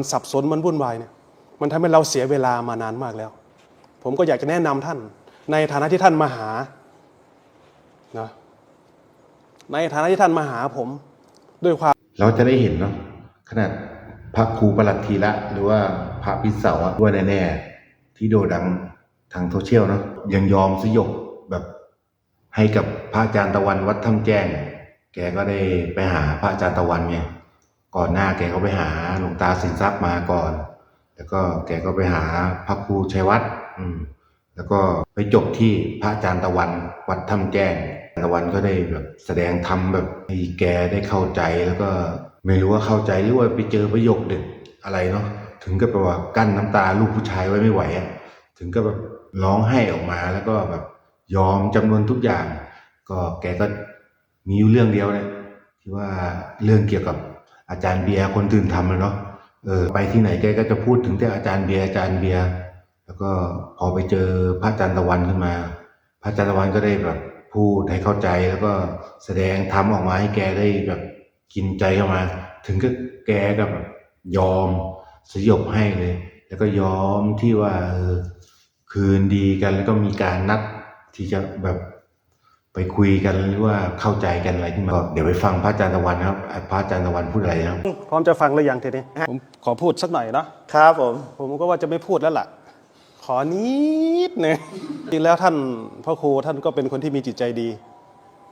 มันสับสนมันวุ่นวายเนี่ยมันทำให้เราเสียเวลามานานมากแล้ว ผมก็อยากจะแนะนำท่าน ในฐานะที่ท่านมาหานะในฐานะที่ท่านมาหาผมด้วยความ เราจะได้เห็นเนาะขนาดพระครูประหลัดทีละ หรือว่าพระพิเศษอะด้วยแน่ๆที่โด่งดังทางโซเชียลเนาะยังยอมสยบแบบให้กับพระอาจารย์ตะวันวัดถ้ำแจ้ง แกก็ได้ไปหาพระอาจารย์ตะวันไง ก่อนหน้าแกก็ไปหาหลวงตาสินทรัพย์มาก่อน แล้วก็แกก็ไปหาพระครูชัยวัฒน์แล้วก็ไปจบที่พระอาจารย์ตะวันวัดถ้ำแจ้งตะวันก็ได้แบบแสดงธรรมแบบให้แกได้เข้าใจแล้วก็ไม่รู้ว่าเข้าใจหรือว่าไปเจอประโยคเด็ดอะไรเนาะถึงกับแบบว่ากั้นน้ำตาลูกผู้ชายไว้ไม่ไหวอะถึงก็แบบร้องไห้ออกมาแล้วก็แบบยอมจำนวนทุกอย่าง ก็แกก็มีอยู่เรื่องเดียวเนี่ยที่ว่าเรื่องเกี่ยวกับ อาจารย์เบียร์คนตื่นทำอะเนาะเออไปที่ไหนแกก็จะพูดถึงแต่อาจารย์เบียร์อาจารย์เบียร์แล้วก็พอไปเจอพระอาจารย์ตะวันขึ้นมา พระอาจารย์ตะวันก็ได้แบบพูดให้เข้าใจแล้วก็แสดงทำออกมาให้แกได้แบบกินใจเข้ามา ถึงก็แกก็แบบยอมสยบให้เลย แล้วก็ยอมที่ว่าคืนดีกันแล้วก็มีการนัดที่จะแบบ ไปคุยกันหรือว่าเข้าใจกันอะไรขึ้นมาก็เดี๋ยวไปฟังพระอาจารย์ตะวันนะครับพระอาจารย์ตะวันพูดอะไรนะครับ พร้อมจะฟังหรือยังทีนี้ผมขอพูดสักหน่อยเนาะครับผม ผมก็ว่าจะไม่พูดแล้วล่ะ ขอนิดหนึงจริงแล้วท่านพ่อครูท่านก็เป็นคนที่มีจิตใจดี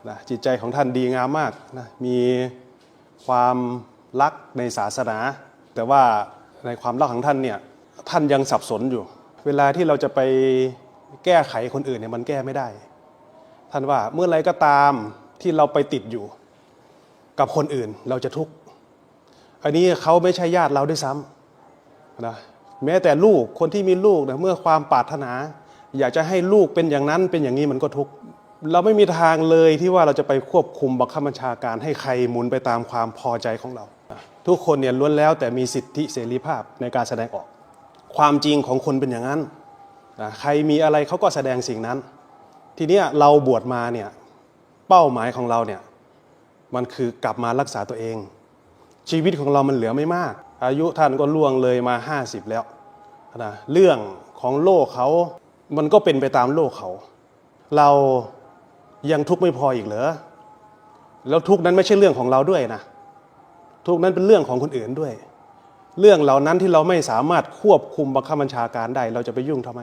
นะจิตใจของท่านดีงามมากนะมีความรักในศาสนา แต่ว่าในความรักของท่านเนี่ยท่านยังสับสนอยู่ เวลาที่เราจะไปแก้ไขคนอื่นเนี่ยมันแก้ไม่ได้ ท่านว่าเมื่อไรก็ตามที่เราไปติดอยู่ กับคนอื่นเราจะทุกข์อันนี้เขาไม่ใช่ญาติเราด้วยซ้ำนะแม้แต่ลูกคนที่มีลูกนะเมื่อความปรารถนา อยากจะให้ลูกเป็นอย่างนั้นเป็นอย่างนี้มันก็ทุกข์เราไม่มีทางเลยที่ว่าเราจะไปควบคุมบังคับบัญชาการให้ใครหมุนไปตามความพอใจของเรา ทุกคนเนี่ยล้วนแล้วแต่มีสิทธิเสรีภาพในการแสดงออก ความจริงของคนเป็นอย่างนั้น ใครมีอะไรเขาก็แสดงสิ่งนั้น ทีเนี้ยเราบวชมาเนี่ยเป้าหมายของเราเนี่ยมันคือกลับมารักษาตัวเอง ชีวิตของเรามันเหลือไม่มาก อายุท่านก็ล่วงเลยมา 50 แล้วนะเรื่องของโลกเขา มันก็เป็นไปตามโลกเขา เรายังทุกข์ไม่พออีกเหรอแล้วทุกข์นั้นไม่ใช่เรื่องของเราด้วยนะทุกข์นั้นเป็นเรื่องของคนอื่นด้วย เรื่องเหล่านั้นที่เราไม่สามารถควบคุมบังคับบัญชาการได้ เราจะไปยุ่งทำไม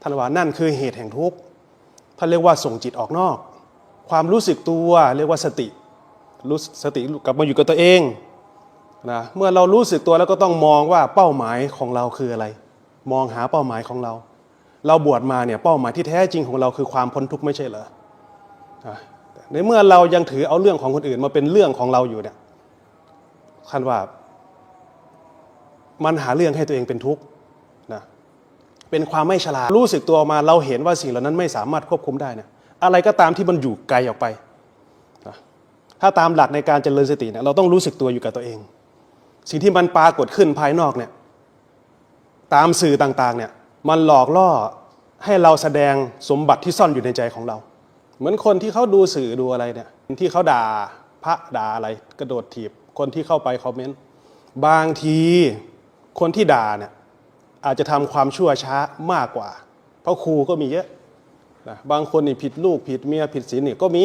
ท่านว่านั่นคือเหตุแห่งทุกข์ ท่านเรียกว่าส่งจิตออกนอก ความรู้สึกตัวเรียกว่าสติรู้สติกลับมาอยู่กับตัวเองนะเมื่อเรารู้สึกตัวแล้วก็ต้องมองว่าเป้าหมายของเราคืออะไร มองหาเป้าหมายของเรา เราบวชมาเนี่ยเป้าหมายที่แท้จริงของเราคือความพ้นทุกข์ไม่ใช่เหรอในเมื่อเรายังถือเอาเรื่องของคนอื่นมาเป็นเรื่องของเราอยู่เนี่ยคันว่า มันหาเรื่องให้ตัวเองเป็นทุกข์ เป็นความไม่ฉลาด รู้สึกตัวมาเราเห็นว่าสิ่งเหล่านั้นไม่สามารถควบคุมได้เนี่ยอะไรก็ตามที่มันอยู่ไกลออกไปถ้าตามหลักในการเจริญสติเนี่ยเราต้องรู้สึกตัวอยู่กับตัวเอง สิ่งที่มันปรากฏขึ้นภายนอกเนี่ยตามสื่อต่างๆเนี่ยมันหลอกล่อให้เราแสดงสมบัติที่ซ่อนอยู่ในใจของเรา เหมือนคนที่เขาดูสื่อดูอะไรเนี่ยที่เขาด่าพระด่าอะไรกระโดดถีบคนที่เข้าไปคอมเมนต์บางทีคนที่ด่าเนี่ย อาจจะทำความชั่วช้ามากกว่า เพราะครูก็มีเยอะนะบางคนนี่ผิดลูกผิดเมียผิดศีลนี่ก็มี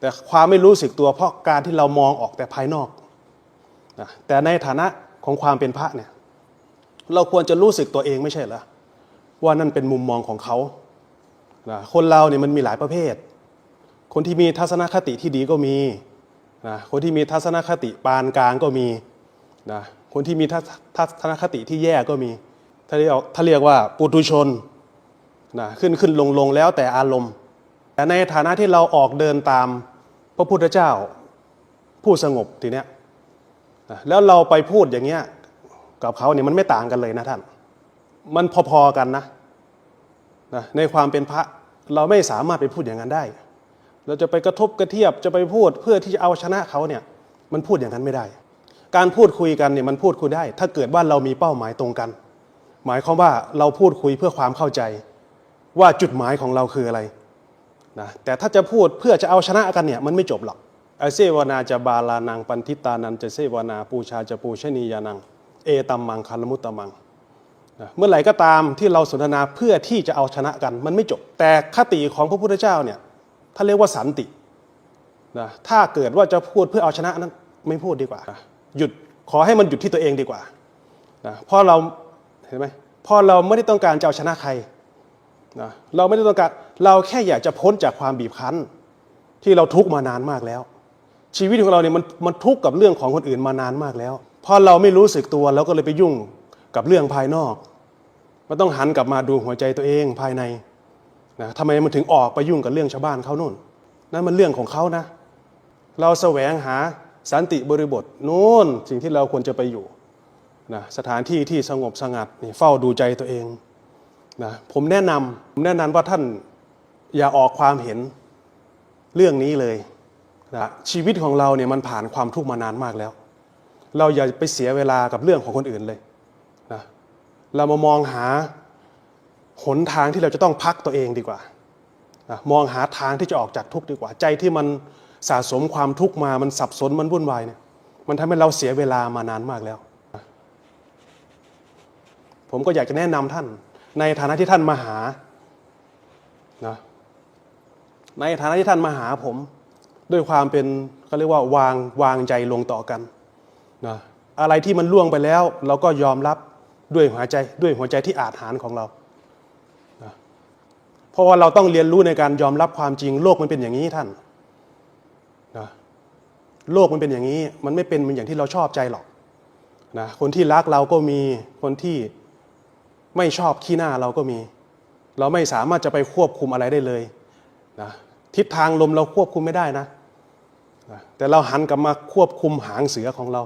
แต่ความไม่รู้สึกตัวเพราะการที่เรามองออกแต่ภายนอกนะแต่ในฐานะของความเป็นพระเนี่ยเราควรจะรู้สึกตัวเองไม่ใช่เหรอว่านั่นเป็นมุมมองของเขานะคนเราเนี่ยมันมีหลายประเภท คนที่มีทัศนคติที่ดีก็มีนะคนที่มีทัศนคติปานกลางก็มีนะคนที่มีทัศนคติที่แย่ก็มี ถ้าเรียกถ้าเรียกว่าปุถุชนนะขึ้นขึ้นลงลงแล้วแต่อารมณ์ แต่ในฐานะที่เราออกเดินตามพระพุทธเจ้าผู้สงบทีเนี้ยนะแล้วเราไปพูดอย่างเงี้ยกับเขาเนี่ยมันไม่ต่างกันเลยนะท่าน มันพอๆกันนะนะในความเป็นพระเราไม่สามารถไปพูดอย่างนั้นได้ เราจะไปกระทบกระเทียบจะไปพูดเพื่อที่จะเอาชนะเขาเนี่ยมันพูดอย่างนั้นไม่ได้ การพูดคุยกันเนี่ยมันพูดคุยได้ ถ้าเกิดว่าเรามีเป้าหมายตรงกัน หมายความว่าเราพูดคุยเพื่อความเข้าใจ ว่าจุดหมายของเราคืออะไรนะแต่ถ้าจะพูดเพื่อจะเอาชนะกันเนี่ยมันไม่จบหรอกอเซวนาจะบาลานังปันทิตานันจะเซวนาปูชาจะปูชนียานัง เอตัมมังคารมุตตมังนะเมื่อไหร่ก็ตามที่เราสนทนาเพื่อที่จะเอาชนะกันมันไม่จบ แต่คติของพระพุทธเจ้าเนี่ยท่านเรียกว่าสันตินะถ้าเกิดว่าจะพูดเพื่อเอาชนะนั้นไม่พูดดีกว่านะหยุดขอให้มันหยุดที่ตัวเองดีกว่านะเพราะเรา เห็นไหมพราะเราไม่ได้ต้องการจะเอาชนะใครนะเราไม่ได้ต้องการเราแค่อยากจะพ้นจากความบีบคั้น ที่เราทุกมานานมากแล้ว ชีวิตของเราเนี่ยมันมันทุกข์กับเรื่องของคนอื่นมานานมากแล้วพอเราไม่รู้สึกตัวเราก็เลยไปยุ่งกับเรื่องภายนอก มันต้องหันกลับมาดูหัวใจตัวเองภายในนะทำไมมันถึงออกไปยุ่งกับเรื่องชาวบ้านเขานู่นนั่นมันเรื่องของเขานะ เราแสวงหาสันติบริบทนู่นสิ่งที่เราควรจะไปอยู่ นะสถานที่ที่สงบสงัดนี่เฝ้าดูใจตัวเองนะผมแนะนำผมแนะนำว่าท่านอย่าออกความเห็นเรื่องนี้เลยนะชีวิตของเราเนี่ยมันผ่านความทุกข์มานานมากแล้ว เราอย่าไปเสียเวลากับเรื่องของคนอื่นเลยนะเรามามองหาหนทางที่เราจะต้องพักตัวเองดีกว่านะมองหาทางที่จะออกจากทุกข์ดีกว่า ใจที่มันสะสมความทุกข์มามันสับสนมันวุ่นวายเนี่ยมันทำให้เราเสียเวลามานานมากแล้ว ผมก็อยากจะแนะนำท่าน ในฐานะที่ท่านมาหานะในฐานะที่ท่านมาหาผม ด้วยความเป็นเขาเรียกว่าวางวางใจลงต่อกันนะอะไรที่มันล่วงไปแล้ว เราก็ยอมรับด้วยหัวใจด้วยหัวใจที่อาจหารของเรานะเพราะว่าเราต้องเรียนรู้ในการยอมรับความจริง โลกมันเป็นอย่างนี้ท่านนะโลกมันเป็นอย่างนี้ มันไม่เป็นเหมือนอย่างที่เราชอบใจหรอกนะคนที่รักเราก็มีคนที่ ไม่ชอบขี้หน้าเราก็มี เราไม่สามารถจะไปควบคุมอะไรได้เลยนะทิศทางลมเราควบคุมไม่ได้นะนะแต่เราหันกลับมาควบคุมหางเสือของเรา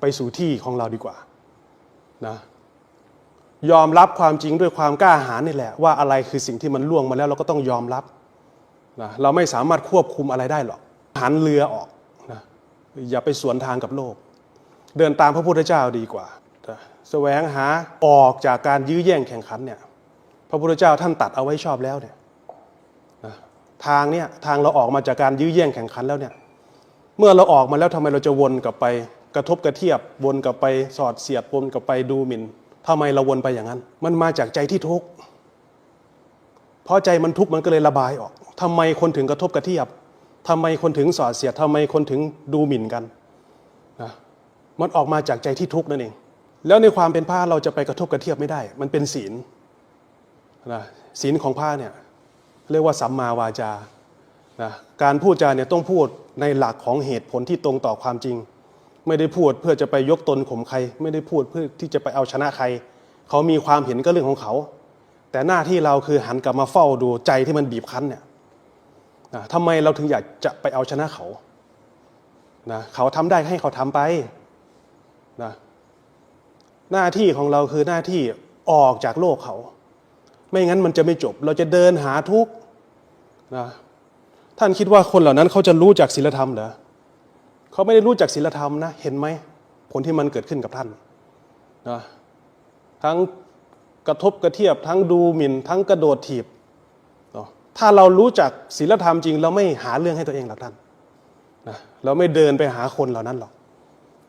ไปสู่ที่ของเราดีกว่านะยอมรับความจริงด้วยความกล้าหาญนี่แหละ ว่าอะไรคือสิ่งที่มันล่วงมาแล้วเราก็ต้องยอมรับนะเราไม่สามารถควบคุมอะไรได้หรอกหันเรือออกนะอย่าไปสวนทางกับโลก เดินตามพระพุทธเจ้าดีกว่า แสวงหาออกจากการยื้อแย่งแข่งขันเนี่ยพระพุทธเจ้าท่านตัดเอาไว้ชอบแล้วเนี่ยทางเนี่ยทางเราออกมาจากการยื้อแย่งแข่งขันแล้วเนี่ยเมื่อเราออกมาแล้วทำไมเราจะวนกลับไปกระทบกระเทียบวนกลับไปสอดเสียดวนกลับไปดูหมิ่นทำไมเราวนไปอย่างนั้น มันมาจากใจที่ทุกข์เพราะใจมันทุกข์มันก็เลยระบายออกทำไมคนถึงกระทบกระเทียบทำไมคนถึงสอดเสียดทำไมคนถึงดูหมิ่นกันนะมันออกมาจากใจที่ทุกข์นั่นเอง แล้วในความเป็นพระเราจะไปกระทบกระเทียบไม่ได้ มันเป็นศีลนะศีลของพระเนี่ยเรียกว่าสัมมาวาจานะการพูดจาเนี่ยต้องพูดในหลักของเหตุผลที่ตรงต่อความจริง ไม่ได้พูดเพื่อจะไปยกตนข่มใคร ไม่ได้พูดเพื่อที่จะไปเอาชนะใคร เขามีความเห็นก็เรื่องของเขา แต่หน้าที่เราคือหันกลับมาเฝ้าดูใจที่มันบีบคั้นเนี่ยนะทำไมเราถึงอยากจะไปเอาชนะเขานะเขาทำได้ให้เขาทำไปนะ หน้าที่ของเราคือหน้าที่ออกจากโลกเขา ไม่งั้นมันจะไม่จบ เราจะเดินหาทุกข์นะท่านคิดว่าคนเหล่านั้นเขาจะรู้จักศีลธรรมเหรอเขาไม่ได้รู้จักศีลธรรมนะ เห็นไหมผลที่มันเกิดขึ้นกับท่านนะทั้งกระทบกระเทียบ ทั้งดูหมิ่น ทั้งกระโดดถีบ ถ้าเรารู้จักศีลธรรมจริง เราไม่หาเรื่องให้ตัวเองหรอกท่านนะเราไม่เดินไปหาคนเหล่านั้นหรอก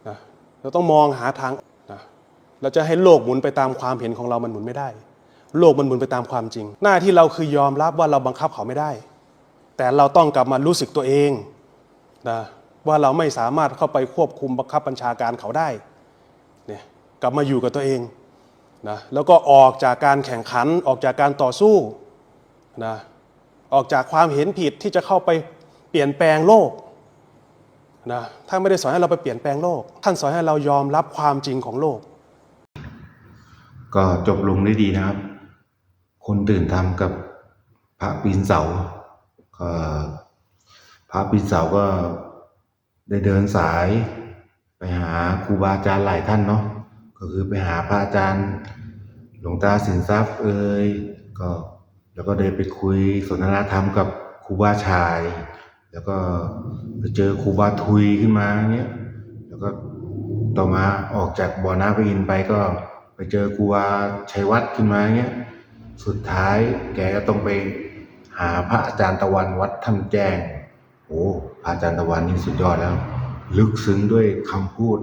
นะเราต้องมองหาทาง เราจะให้โลกหมุนไปตามความเห็นของเรามันหมุนไม่ได้ โลกมันหมุนไปตามความจริง หน้าที่เราคือยอมรับว่าเราบังคับเขาไม่ได้ แต่เราต้องกลับมารู้สึกตัวเองนะว่าเราไม่สามารถเข้าไปควบคุมบังคับบัญชาการเขาได้เนี่ยกลับมาอยู่กับตัวเองนะแล้วก็ออกจากการแข่งขันออกจากการต่อสู้นะออกจากความเห็นผิดที่จะเข้าไปเปลี่ยนแปลงโลกนะท่านไม่ได้สอนให้เราไปเปลี่ยนแปลงโลก ท่านสอนให้เรายอมรับความจริงของโลก ก็จบลงได้ดีนะครับ คนตื่นทำกับพระปีนเสาก็พระปีนเสาก็ได้เดินสายไปหาครูบาอาจารย์หลายท่านเนาะก็คือไปหาพระอาจารย์หลวงตาสินทรัพย์เอ่ยก็แล้วก็ได้ไปคุยสนทนาธรรมกับครูบาชาย แล้วก็ไปเจอครูบาทุยขึ้นมาเงี้ยแล้วก็ต่อมาออกจากบ่อน้ำพระอินไปก็ ไปเจอครูบาชัยวัฒน์ขึ้นมาเงี้ยสุดท้ายแกก็ต้องไปหาพระอาจารย์ตะวันวัดถ้ำแจ้ง โอ้พระอาจารย์ตะวันนี่สุดยอดแล้ว ลึกซึ้งด้วยคำพูด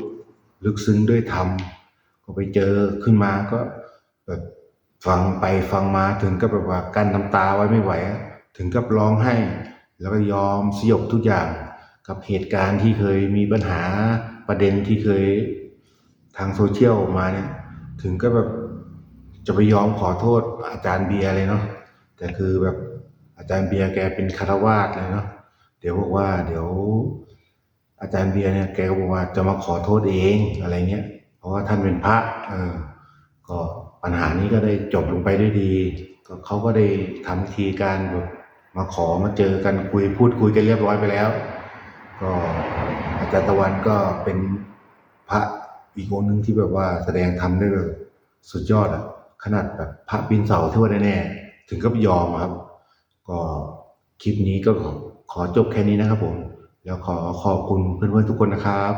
ลึกซึ้งด้วยธรรมก็ไปเจอขึ้นมาก็แบบฟังไปฟังมาถึงก็แบบว่ากั้นน้ำตาไว้ไม่ไหว ถึงกับร้องไห้ แล้วก็ยอมสยบทุกอย่างกับเหตุการณ์ที่เคยมีปัญหาประเด็นที่เคยทางโซเชียลมาเนี่ย ถึงก็แบบจะไปยอมขอโทษอาจารย์เบียร์เลยเนาะแต่คือแบบอาจารย์เบียร์แกเป็นคารวาสเลยเนาะเดี๋ยวบอกว่า เดี๋ยว อาจารย์เบียร์เนี่ยแกบอกว่าจะมาขอโทษเองอะไรเงี้ย เพราะว่าท่านเป็นพระเออก็ปัญหานี้ก็ได้จบลงไปด้วยดี ก็เขาก็ได้ทำพิธีการแบบมาขอมาเจอกันคุยพูดคุยกันเรียบร้อยไปแล้ว ก็อาจารย์ตะวันก็เป็นพระ อีกองค์หนึ่งที่แบบว่าแสดงทำได้แบบสุดยอดอะขนาดแบบพระปีนเสาที่ว่าแน่ๆถึงกับยอมครับ ก็คลิปนี้ก็ขอขอจบแค่นี้นะครับผม แล้วขอขอบคุณเพื่อนๆทุกคนนะครับ